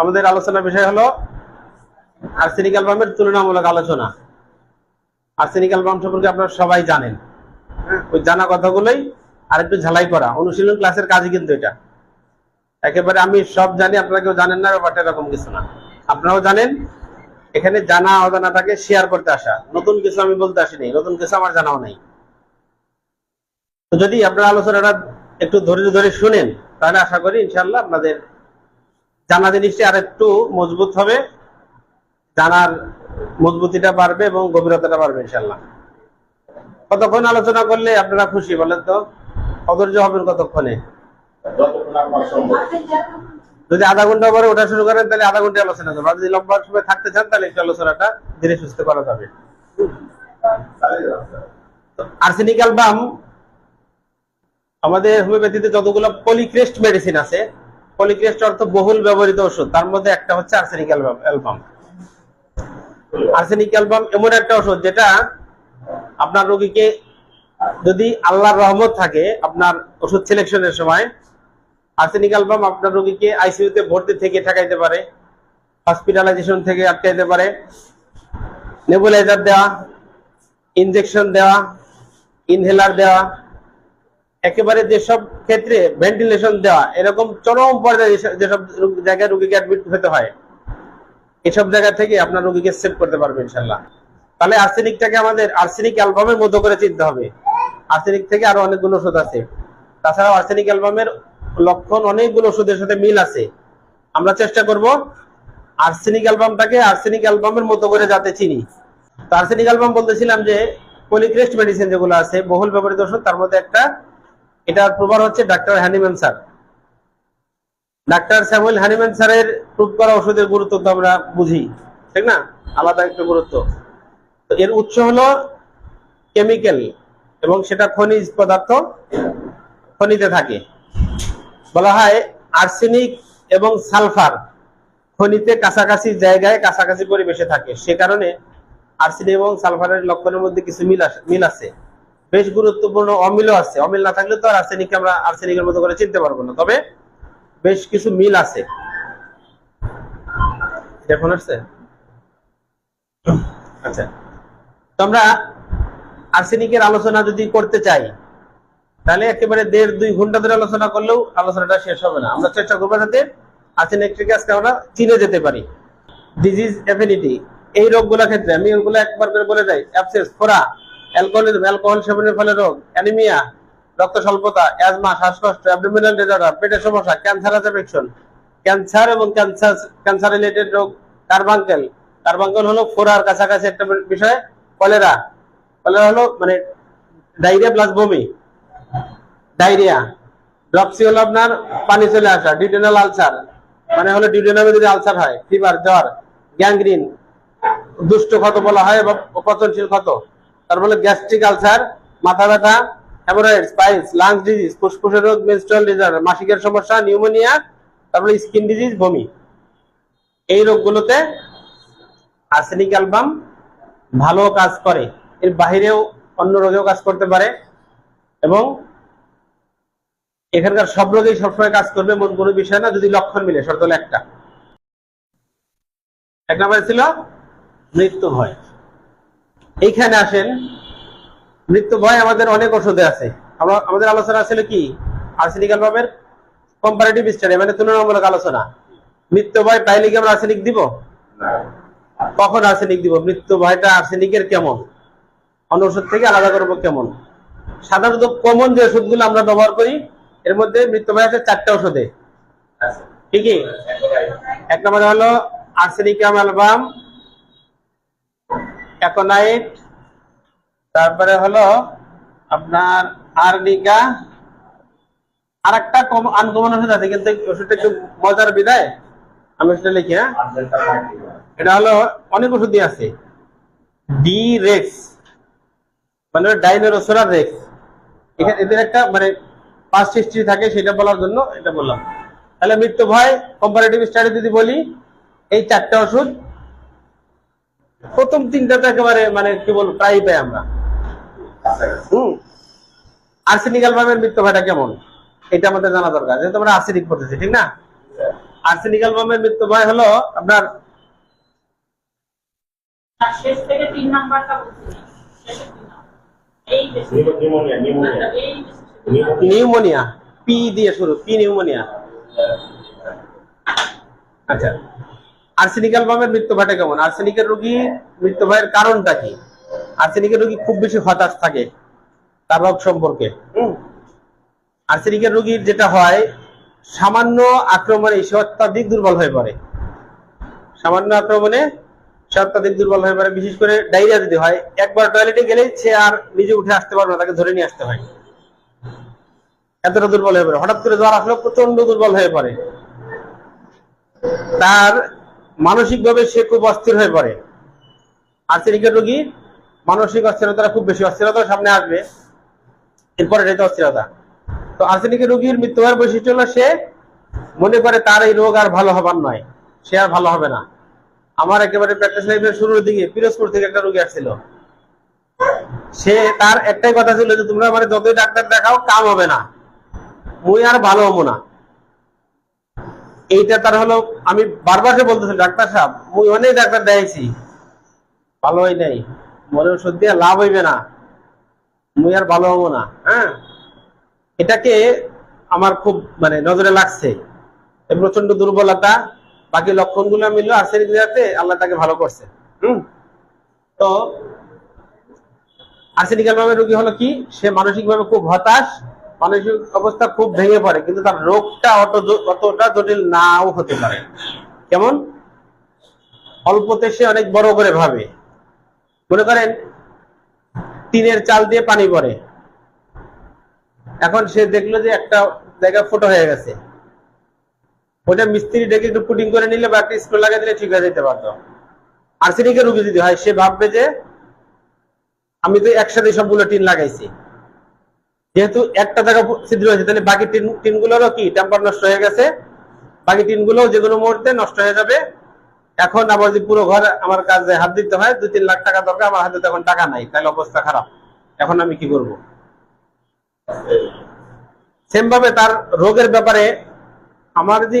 আমাদের আলোচনার বিষয় হলো আর্সেনিক অ্যালবামের তুলনামূলক আলোচনা। আর্সেনিক অ্যালবাম সম্পর্কে আপনারা সবাই জানেন। ওই জানা কথাগুলোই আর একটু ঝালাই করা। অনুশীলন ক্লাসের কাজই কিন্তু এটা। একেবারে আমি সব জানি, আপনারা কেউ জানেন না, ব্যাপারটা এরকম কিছু না। আপনারাও জানেন, এখানে জানা অজানাটাকে শেয়ার করতে আসা। নতুন কিছু আমি বলতে আসিনি, নতুন কিছু আমার জানাও নাই। তো যদি আপনারা আলোচনাটা একটু ধৈর্য ধরে শুনেন, তাহলে আশা করি ইনশাল্লাহ আপনাদের জানা জিনিসটি আর একটু মজবুত হবে। জানার মজবুতিটা বাড়বে এবং গভীরতাটা বাড়বে ইনশাল্লাহ কতক্ষণ আলোচনা করলে আপনারা খুশি বলেন তো? অধৈর্য হবেন কতক্ষণে? যদি আধা ঘণ্টা পরে ওঠা শুরু করেন, তাহলে আধা ঘণ্টা আলোচনা করব। যদি লম্বা সময় থাকতে চান, তাহলে একটু আলোচনাটা ধীরে সুস্থ করা যাবে। আর্সেনিক অ্যালবাম, আমাদের হোমিওপ্যাথিতে যতগুলো পলিক্রেস্ট মেডিসিন আছে পলিক্রেস্ট অর্থ বহুল ব্যবহৃত ওষুধ। তার মধ্যে একটা হচ্ছে আর্সেনিক অ্যালবাম আর্সেনিক অ্যালবাম এমন একটা ওষুধ যেটা আপনার রোগীকে যদি আল্লাহর রহমত থাকে আপনার ওষুধ সিলেকশনের সময় আর্সেনিক অ্যালবাম আপনার রোগীকে আইসিইউতে ভর্তি থেকে ঠেকাইতে পারে হসপিটালাইজেশন থেকে আটকাইতে পারে নেবুলাইজার দেওয়া ইনজেকশন দেওয়া ইনহেলার দেওয়া একেবারে যেসব ক্ষেত্রে ভেন্টিলেশন দেওয়া, এরকম চরম পর্যায়ে যেসব- জায়গায় রুগীকে অ্যাডমিট হতে হয়, এসব জায়গা থেকে আপনার রুগীকে সেভ করতে পারবে ইনশাল্লাহ তাহলে আর্সেনিকটাকে আমাদের আর্সেনিক অ্যালবামের মতো করে চিনতে হবে। আর্সেনিক থেকে আরও অনেকগুলো ওষুধ আছে। তাছাড়াও আর্সেনিক অ্যালবামের লক্ষণ অনেকগুলো ওষুধের সাথে মিল আছে। আমরা চেষ্টা করব আর্সেনিক অ্যালবামটাকে আর্সেনিক অ্যালবামের মতো করে যাতে চিনি। তো আর্সেনিক অ্যালবাম বলতেছিলাম যে পলিক্রেস্ট মেডিসিন যেগুলো আছে, বহুল ব্যবহৃত ওষুধ, তার মধ্যে একটা এটার প্রভাব হচ্ছে doctor Hahnemann sir. Doctor Samuel Hahnemann স্যারের প্রুভ করা ওষুধের গুরুত্ব তো আমরা বুঝি, ঠিক না? আলাদা একটা গুরুত্ব। এর উৎস হলো কেমিক্যাল এবং সেটা খনিজ পদার্থ খনিতে থাকে। বলা হয় আর্সেনিক এবং সালফার খনিতে কাছাকাছি জায়গায় কাছাকাছি পরিবেশে থাকে। সে কারণে আর্সেনিক এবং সালফারের লক্ষণের মধ্যে কিছু মিল মিল আছে। বেশ গুরুত্বপূর্ণ অমিলও আছে। অমিল না থাকলে তো আর আর্সেনিককে আমরা আর্সেনিকের মতো করে চিনতে পারব না। তবে বেশ কিছু মিল আছে। আসছে? আচ্ছা। তো আমরা আর্সেনিকের আলোচনা যদি করতে চাই, তাহলে একেবারে দেড় দুই ঘণ্টা ধরে আলোচনা করলেও আলোচনাটা শেষ হবে না। আমরা চেষ্টা করব যাতে আর্সেনিকটাকে আজকে আমরা চিনে যেতে পারি। ডিজিজ এফিনিটি এই রোগগুলোর ক্ষেত্রে আমি ওগুলো একবার করে বলে যাই। অ্যাবসেস ফোরা অ্যালকোহলিজম, অ্যালকোহল সেবনের ফলে রোগ, অ্যানিমিয়া, রক্ত স্বল্পতা, অ্যাজমা, শ্বাসকষ্ট, অ্যাবডোমিনাল ডিসঅর্ডার, পেটের সমস্যা, ক্যান্সার অ্যাফেকশন ক্যান্সার এবং ক্যান্সার ক্যান্সার রিলেটেড রোগ, কার্বাঙ্কেল। কার্বাঙ্কেল হলো ফোরার কাছাকাছি একটা বিষয়, কলেরা। কলেরা হলো মানে ডায়রিয়া প্লাস বমি। ডায়রিয়া। ড্রপসি হলো আপনার পানি চলে আসা, ডিউটেনাল আলসার। মানে হলো ডিউটেনামে যদি আলসার হয়, ফিভার, জ্বর, গ্যাংগ্রিন, দুষ্ট ক্ষত বলা হয় বা পচনশীল ক্ষত। তারপরে গ্যাস্ট্রিক আলসার মাথা ব্যথা হ্যামোরয়েড স্পাইস লাংস ডিজিজ ফুসফুসের রোগ মেনস্ট্রুয়াল ডিসঅর্ডার মাসিকের সমস্যা নিউমোনিয়া তারপরে স্কিন ডিজিজ বমি এই রোগগুলোতে আর্সেনিক অ্যালবাম ভালো কাজ করে। এর বাহিরেও অন্য রোগেও কাজ করতে পারে এবং এখানকার সব রোগেই সবসময় কাজ করবে এমন কোনো বিষয় না, যদি লক্ষণ মিলে, শর্ত একটা। এক নম্বরে ছিল মৃত্যু ভয়। এইখানে আসেন। মৃত্যু ভয় আমাদের অনেক ওষুধে আছে। আমরা আমাদের আলোচনা ছিল কি? আর্সেনিক অ্যালবামের কম্পারেটিভ স্টাডি মানে তুলনামূলক আলোচনা। মৃত্যু ভয় পাইলে কি আমরা আর্সেনিক দিব? কখন আর্সেনিক দিব? মৃত্যু ভয়টা আর্সেনিকের কেমন? অন্য ওষুধ থেকে আলাদা করব কেমন? সাধারণত কমন যে ওষুধগুলো আমরা ব্যবহার করি এর মধ্যে মৃত্যু ভয় আছে চারটা ওষুধে। ঠিকই? এক নম্বরে হলো আর্সেনিকাম অ্যালবাম অ্যাকোনাইট তারপরে হলো আপনার আর্নিকা আর একটা কম আনকমন ওষুধ আছে, কিন্তু ওষুধটা একটু মজার বিদায়। আমি সেটা লিখি হ্যাঁ? এটা হলো অনেক ওষুধই আছে। ডি রেক্স মানে ডাইনোরোসোরা রেক্স। এখানে এদের একটা মানে পাস্ট হিস্ট্রি থাকে, সেটা বলার জন্য এটা বললাম। তাহলে মৃত্যু ভয় কম্পারেটিভ স্টাডি যদি বলি, এই চারটা ওষুধ প্রথম তিনটা তো একেবারে মানে কি বলব প্রায় পাই আমরা। কাছাকাছি। হুম আর্সেনিক মৃত্যু ভয়টা কেমন? এটা আমাদের জানা দরকার যেহেতু আমরা আর্সেনিক করতেছি ঠিক না? আর্সেনিক্যাল বোমের মৃত্যু ভয় হলো আপনার বেশি নিউমোনিয়া পি দিয়ে শুরু পি নিউমোনিয়া। আচ্ছা। আর্সেনিক্যাল বোমের মৃত্যু ভয়টা কেমন? আর্সেনিকের রোগী মৃত্যু ভয়ের কারণটা কি? আর্সেনিকের রোগী খুব বেশি হতাশ থাকে তার রোগ সম্পর্কে। আর্সেনিকের রোগীর যেটা হয় সামান্য আক্রমণে সে অত্যাধিক দুর্বল হয়ে পড়ে। সামান্য আক্রমণে সে অত্যাধিক দুর্বল হয়ে পড়ে বিশেষ করে ডায়রিয়া যদি হয় একবার টয়লেটে গেলেই সে আর নিজে উঠে আসতে পারবে না তাকে ধরে নিয়ে আসতে হয়। এতটা দুর্বল হয়ে পড়ে। হঠাৎ করে জ্বর আসলে প্রচণ্ড দুর্বল হয়ে পড়ে। তার মানসিক ভাবে সে খুব অস্থির হয়ে পড়ে। আর্সেনিকের রোগী মানসিক অস্থিরতা খুব বেশি অস্থিরতা সামনে আসবে। এরপরে এটাই তো অস্থিরতা। তো আর্সেনিকের রোগীর মৃত্যু হওয়ার বৈশিষ্ট্য হলো সে মনে করে তার এই রোগ আর ভালো হবার নয়, সে আর ভালো হবে না। আমার একেবারে প্র্যাকটিস লাইফের শুরুর দিকে পিরোজপুর থেকে একটা রোগী আসছিল। সে তার একটাই কথা ছিল যে, তোমরা মানে যতই ডাক্তার দেখাও, কাম হবে না। মুই আর ভালো হব না। এইটা তার হলো, আমি বারবার বলতেছি, ডাক্তার সাহেব, মুই অনেক ডাক্তার দেখাইছি। ভালো হয় নাই। মনে ওষুধ দিয়ে লাভ হইবে না। মুই আর ভালো হব না হ্যাঁ? এটাকে আমার খুব মানে নজরে লাগছে। প্রচণ্ড দুর্বলতা, বাকি লক্ষণগুলো মিললো আর্সেনিক দেওয়াতে আল্লাহ তাকে ভালো করছে। হুম? তো আর্সেনিক রোগী হলো কি? সে মানসিকভাবে খুব হতাশ মানসিক অবস্থা খুব ভেঙে পড়ে, কিন্তু তার রোগটা অত অতটা জটিল নাও হতে পারে। কেমন? অল্পতে সে অনেক বড় করে ভাবে। মনে করেন, টিনের চাল দিয়ে পানি পড়ে। এখন সে দেখল যে একটা জায়গা ফুটো হয়ে গেছে। ওটা মিস্ত্রি ডেকে একটু পুটিং করে নিলে বা একটা স্ক্রু লাগিয়ে দিলে ঠিক হয়ে যেতে পারতো। আর্সেনিকের রোগী যদি হয়, সে ভাববে যে আমি তো একসাথে সবগুলো টিন লাগাইছি। যেহেতু একটা জায়গা ছিদ্র হয়েছে, তাহলে বাকি টিন টিনগুলোরও কি টেম্পার নষ্ট হয়ে গেছে? বাকি টিনগুলো যে কোনো মুহূর্তে নষ্ট হয়ে যাবে। এখন আবার যদি পুরো ঘর আমার কাজে হাত দিতে হয়, দুই তিন লাখ টাকা দরকার, আমার হাতে তখন টাকা নাই, তাহলে অবস্থা খারাপ। এখন আমি কি করব? সেম ভাবে তার রোগের ব্যাপারে আমার যে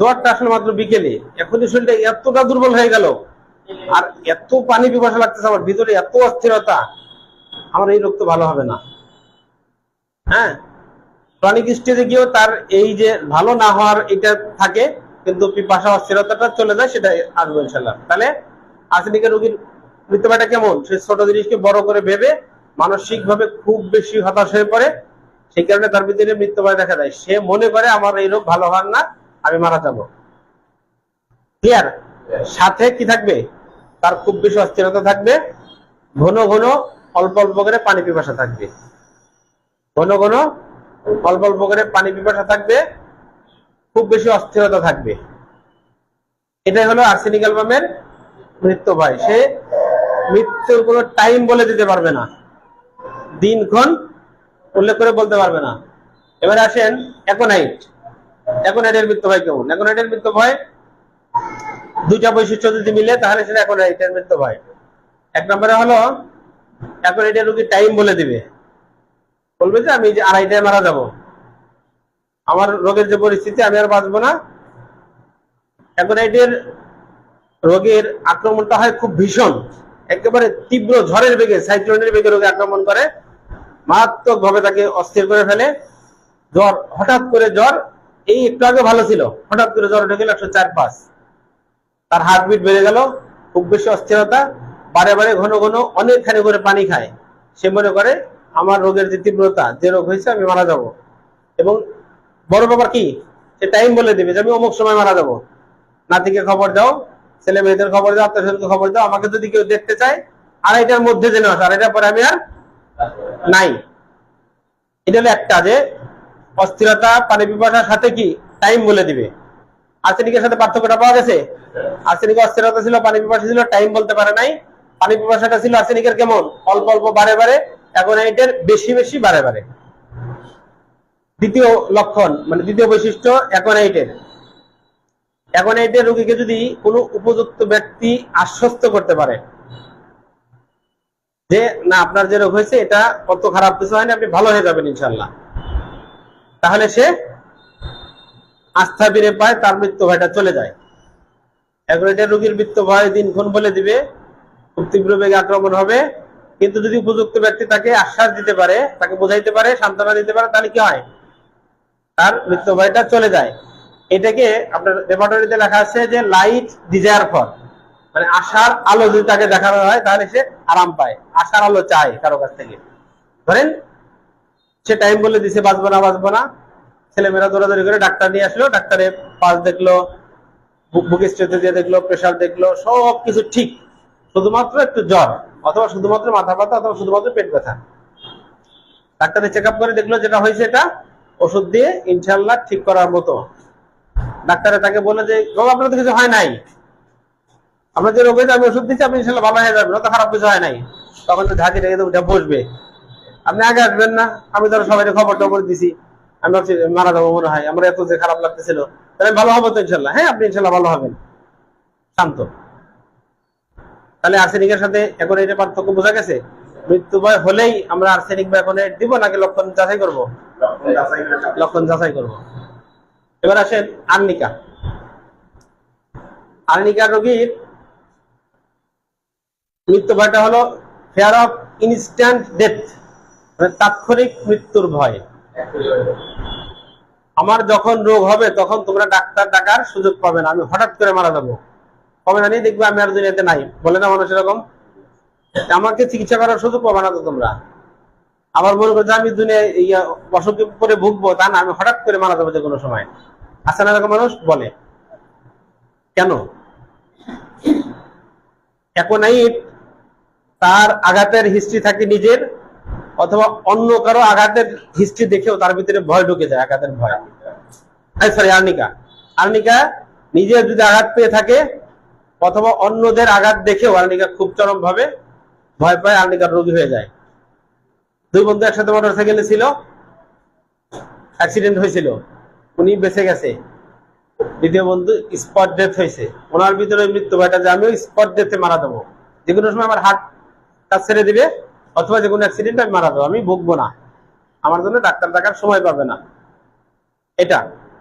জ্বরটা আসলে মাত্র বিকেলে, এখনই শরীরটা এতটা দুর্বল হয়ে গেল, আর এত পানি পিপাসা লাগতেছে আমার ভিতরে, এত অস্থিরতা, আমার এই রোগ তো ভালো হবে না। হ্যাঁ? ক্রনিক স্টেজে গিয়েও তার এই যে ভালো না হওয়ার এটা থাকে, কিন্তু পিপাসা অস্থিরতাটা চলে যায়, সেটা আসবে ইনশাল্লাহ তাহলে আর্সেনিকের রোগীর মৃত্যুটা কেমন? সে ছোট জিনিসকে বড় করে ভেবে মানসিক ভাবে খুব বেশি হতাশ হয়ে পড়ে, সেই কারণে তার ভিতরে মৃত্যুভয় দেখা যায় সে মনে করে, আমার এই রোগ ভালো হওয়ার না, আমি মারা যাব। ক্লিয়ার সাথে কি থাকবে? তার খুব বেশি অস্থিরতা থাকবে, ঘন ঘন অল্প অল্প করে পানি পিপাসা থাকবে। ঘন ঘন, অল্প অল্প করে পানি পিপাসা থাকবে, খুব বেশি অস্থিরতা থাকবে। এটাই হলো আর্সেনিক অ্যালবামের মৃত্যু ভাই সে মৃত্যুর কোনো টাইম বলে দিতে পারবে না। দিনক্ষণ উল্লেখ করে বলতে পারবে না। এবারে আসেন একোনাইট। একোনাইটের মৃত্যু ভাই কেমন? একোনাইটের মৃত্যু ভয় দুইটা বৈশিষ্ট্য যদি মিলে, তাহলে সেটা একোনাইটের মৃত্যু ভয়। এক নম্বরে হলো, একোনাইটের রোগী টাইম বলে দিবে। বলবে যে আমি আড়াইটায় মারা যাব। আমার রোগের যে পরিস্থিতি, আমি আর বাঁচবো না। একোনাইটের রোগের আক্রমণটা হয় খুব ভীষণ। একেবারে তীব্র ঝড়ের বেগে, সাইক্লোনের বেগে রোগে আক্রমণ করে। মারাত্মক ভাবে তাকে অস্থির করে ফেলে। জ্বর, হঠাৎ করে জ্বর, এই একটু আগে ভালো ছিল। হঠাৎ করে জ্বর উঠে গেল একশো চার পাঁচ। তার হার্টবিট বেড়ে গেল, খুব বেশি অস্থিরতা। বারে বারে ঘন ঘন অনেকখানি করে পানি খায়। সে মনে করে আমার রোগের যে তীব্রতা, যে রোগ হয়েছে, আমি মারা যাব। এবং বড় ব্যাপার কি? সে টাইম বলে দিবে যে, আমি অমুক সময় মারা যাব। নাতিকে খবর দাও, ছেলে মেয়েদের খবর দাও, আত্মীয় খবর দাও, আমাকে যদি কেউ দেখতে চায়, আড়াইটার মধ্যে জেনে আসে, আড়াইটার পরে আমি আর নাই। এটা হলো একটা যে, অস্থিরতা পানি পিপাসার সাথে কি? টাইম বলে দিবে। আর্সেনিকের সাথে পার্থক্যটা পাওয়া গেছে? আর্সেনিক অস্থিরতা ছিল পানি পিপাসা ছিল টাইম বলতে পারে নাই। পানি পিপাসাটা ছিল আর্সেনিকের কেমন? অল্প অল্প, বারে বারে। এখন এটার বেশি বেশি বারে বারে দ্বিতীয় লক্ষণ মানে দ্বিতীয় বৈশিষ্ট্য এখন এইটের রোগীকে যদি কোনো উপযুক্ত ব্যক্তি আশ্বস্ত করতে পারে, যে, না, আপনার যে রোগ হয়েছে, এটা কত খারাপ, কিছু হয়নি, আপনি ভালো হয়ে যাবেন ইনশাল্লাহ তাহলে সে আস্থা ফিরে পায়, তার মৃত্যু ভয়টা চলে যায়। এটা রোগীর মৃত্যু ভয় দিনক্ষণ বলে দিবে, খুব তীব্র বেগে আক্রমণ হবে। কিন্তু যদি উপযুক্ত ব্যক্তি তাকে আশ্বাস দিতে পারে, তাকে বোঝাইতে পারে, সান্ত্বনা দিতে পারে, তাহলে কি হয়? তার মৃত্যু ভয়টা চলে যায়। এটাকে আপনার রেপার্টরিতে লেখা আছে যে লাইট ডিজায়ার ফর মানে আশার আলো যদি তাকে দেখানো হয়, তাহলে সে আরাম পায়। আশার আলো চায় কারও কাছ থেকে। ধরেন, সে টাইম বলে দিছে, বাঁচবো না বাঁচবো না। ছেলেমেয়েরা দৌড়াদৌড়ি করে ডাক্তার নিয়ে আসলো ডাক্তারে পাস দেখল বুক স্ট্রেতে দিয়ে দেখল প্রেশার দেখল সব কিছু ঠিক। শুধুমাত্র একটু জ্বর। অথবা শুধুমাত্র মাথা ব্যথা অথবা শুধুমাত্র পেট ব্যথা। ডাক্তারে চেক করে দেখল যেটা হয়েছে এটা, ওষুধ দিয়ে ইনশাল্লাহ ঠিক করার মতো। ডাক্তারে তাকে বলে যে রোগ আপনার তো কিছু হয় নাই। আপনার যে রোগ হয়েছে, আমি ওষুধ দিচ্ছি, আপনি ইনশাল্লাহ ভালো হয়ে যাবেন। অত খারাপ কিছু হয় নাই। তখন তো ঝাঁকি রেখে উঠে বসবে। আপনি আগে আসবেন না। আমি ধরো সবাই খবর টবর দিছি। আমি ভাবছি মারা যাব মনে হয়। আমার এত যে খারাপ লাগতেছিল। তাহলে ভালো হব তো ইনশাল্লাহ হ্যাঁ আপনি ইনশাল্লাহ ভালো হবেন। শান্ত। তাহলে আর্সেনিকের সাথে এখন এটা পার্থক্য বোঝা গেছে মৃত্যু ভয় হলেই আমরা আর্সেনিক বা এখন দিব নাকি লক্ষণ যাচাই করব? লক্ষণ যাচাই করব। এবার আসেন আর্নিকা। আর্নিকা রোগীর মৃত্যু ভয়টা হলো ফেয়ার অফ ইনস্ট্যান্ট ডেথ মানে তাৎক্ষণিক মৃত্যুর ভয়। আমার যখন রোগ হবে, তখন তোমরা ডাক্তার ডাকার সুযোগ পাবে না, আমি হঠাৎ করে মারা যাব। কবে জানি দেখবে আমি আর দুনিয়াতে নাই। বলে না মানুষ এরকম? আমাকে চিকিৎসা করার সুযোগ পাবে না তো তোমরা। আমার মনে করছে আমি দুনিয়ায় ইয়া অসুখে করে ভুগবো, তা না, আমি হঠাৎ করে মারা যাব যে কোনো সময়। আছে না এরকম মানুষ? বলে। কেন? অ্যাকোনাইট তার আঘাতের হিস্ট্রি থাকে নিজের, অথবা অন্য কারও আঘাতের হিস্ট্রি দেখেও তার ভিতরে ভয় ঢুকে যায়, আঘাতের ভয়। Sorry arnica. আর্নিকা নিজে যদি আঘাত পেয়ে থাকে অথবা অন্যদের আঘাত দেখেও আর্নিকা খুব চরম ভাবে ভয় পায় আর্নিকার রোগী হয়ে যায়। দুই বন্ধু একসাথে মোটর সাইকেলে ছিল অ্যাক্সিডেন্ট হয়েছিল, উনি বেঁচে গেছে। দ্বিতীয় বন্ধু স্পট ডেথ হয়েছে। ওনার ভিতরে মৃত্যু ভয়টা যে আমিও স্পট ডেথে মারা দেবো। যে কোনো সময় আমার হার্ট কাজ ছেড়ে দিবে, অথবা যে কোনো অ্যাক্সিডেন্ট আমি মারা দেবো। আমি ভুগবো না। আমার জন্য ডাক্তার দেখার সময় পাবে না। এটা।